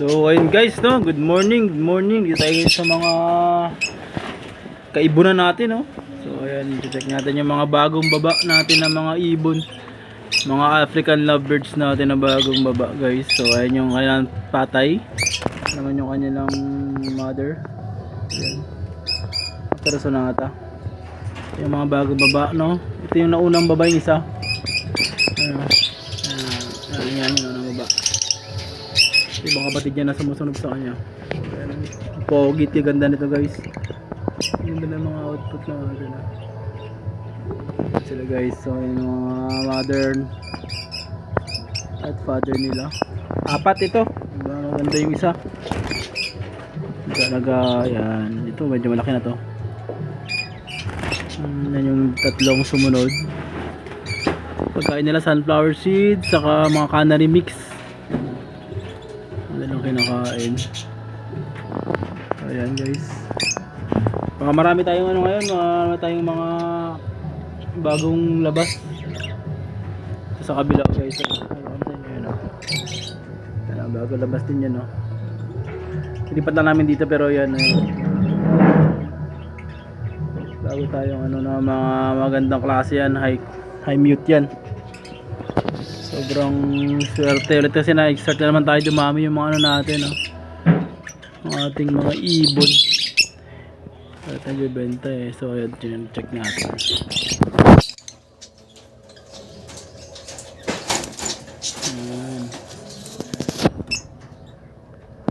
So ayun guys no, good morning, good morning. Dito tayo sa mga kaibunan natin no. So ayan, check natin yung mga bagong baba natin na mga ibon. Mga African lovebirds natin na bagong baba guys. So ayan yung kanilang patay. Naman yung kanilang mother. Ayan. Pero sonata. Yung mga bagong baba no. Ito yung naunang baba yung isa. Ayan. Ayan, ayan, yan yung naunang baba. Ibang kapatid niya na sumusunod sa kanya. Pogi, yung ganda nito guys. Yung ganda ng mga output na natin. ah. Sila guys, so yung mga mother at father nila. Apat ito. Diba, maganda yung isa. Talaga, yan. Ito, medyo malaki na to. Mm, yan yung tatlong sumunod. Pagkain nila sunflower seeds, saka mga canary mix. Lang kinakain. Ayan guys. Baka marami tayong ano ngayon, marami tayong mga bagong labas. Sa kabila guys. Ayun, ayun, oh. Ayan, bago labas din yan, no. Ilipat lang namin dito pero yan, ayun. Bago tayong ano na mga magandang klase yan, high, high mute yan. Sobrang swerte ulit kasi na-start na naman tayo dumami yung mga ano natin, no. Ang ating mga ibon. At nagbibenta eh. So, ayan, check natin. Ayan.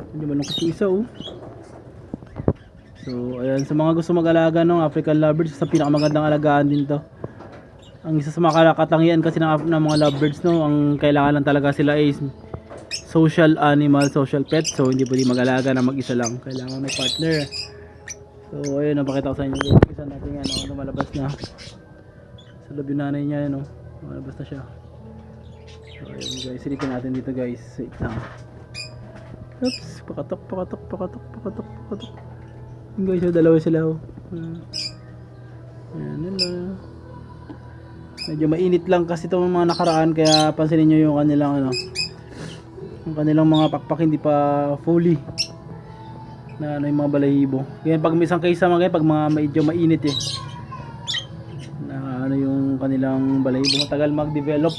Hindi malungkot yung isa oh. So, ayan. Sa mga gusto mag-alaga ng African lovebirds, sa pinakamagandang alagaan din to. Ang isa sa mga katangian kasi ng, ng mga lovebirds, no, ang kailangan lang talaga sila is social animal, social pet. So, hindi pwede mag-alaga na mag-isa lang. Kailangan may partner. So, ayun, napakita ko sa inyo. Isa natin yan, no, lumalabas na. Sa yung nanay niya, no. Lumalabas na siya. So, ayun guys. Silipin natin dito guys. Wait lang. Oops. Pakatok, pakatok, pakatok, pakatok, pakatok. Yung guys, dalawa sila. Oh. Ah. Ayan, hello. Medyo mainit lang kasi itong mga nakaraan. Kaya pansinin nyo yung kanilang ano. Yung kanilang mga pakpak hindi pa fully na ano yung mga balahibo. Kaya pag isang kaysa mga pag mga medyo mainit eh. Na ano yung kanilang balahibo matagal mag-develop.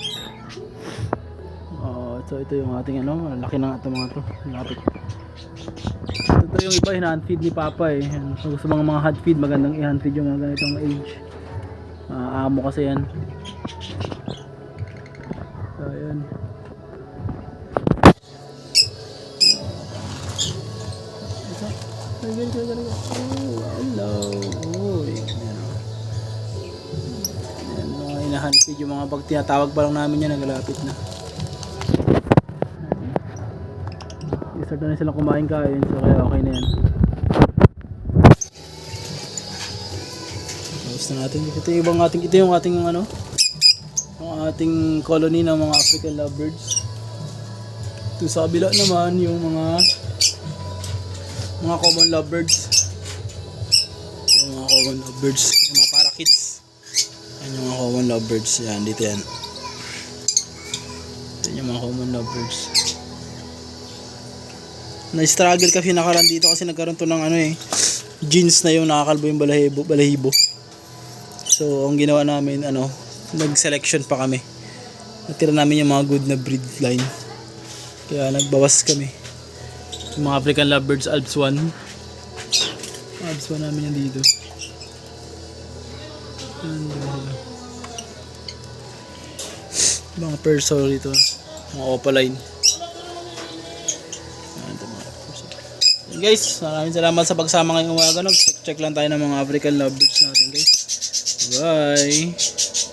Oh, so ito yung ating ano, laki na ito mga to. Lapit. Ito yung iba hina-hand feed ni Papa eh. So, gusto mga mga hand feed, magandang i-hand feed yung mga ganitong age. Ah, amo kasi yan. So, ganito. Oh, hello. Uy. Ayan mga inahanpid yung mga pag tinatawag pa lang namin yan, nagalapit na. Ayan. I-start na rin silang kumain kain, so kaya okay na yan. Tapos na natin. Ito yung ibang ating, ito yung ating ano, yung ating colony ng mga African lovebirds. Ito sa kabila naman yung mga mga common lovebirds. Yung mga common lovebirds. Yung mga parakeets. Yan yung mga common lovebirds. Yan, dito yan. Ito yung mga common lovebirds. Na-struggle kasi nakaran dito kasi nagkaroon to ng ano eh. Jeans na yung nakakalbo yung balahibo. balahibo. So, ang ginawa namin, ano, nag-selection pa kami. Natira namin yung mga good na breed line. Kaya nagbawas kami. Yung mga African lovebirds, Alps 1. Alps 1 namin yan dito. Ayan, dito. Mga perso dito. Mga opaline. Guys, maraming salamat sa pagsama ngayong umaga. No? Check, check lang tayo ng mga African lovebirds natin guys. Bye!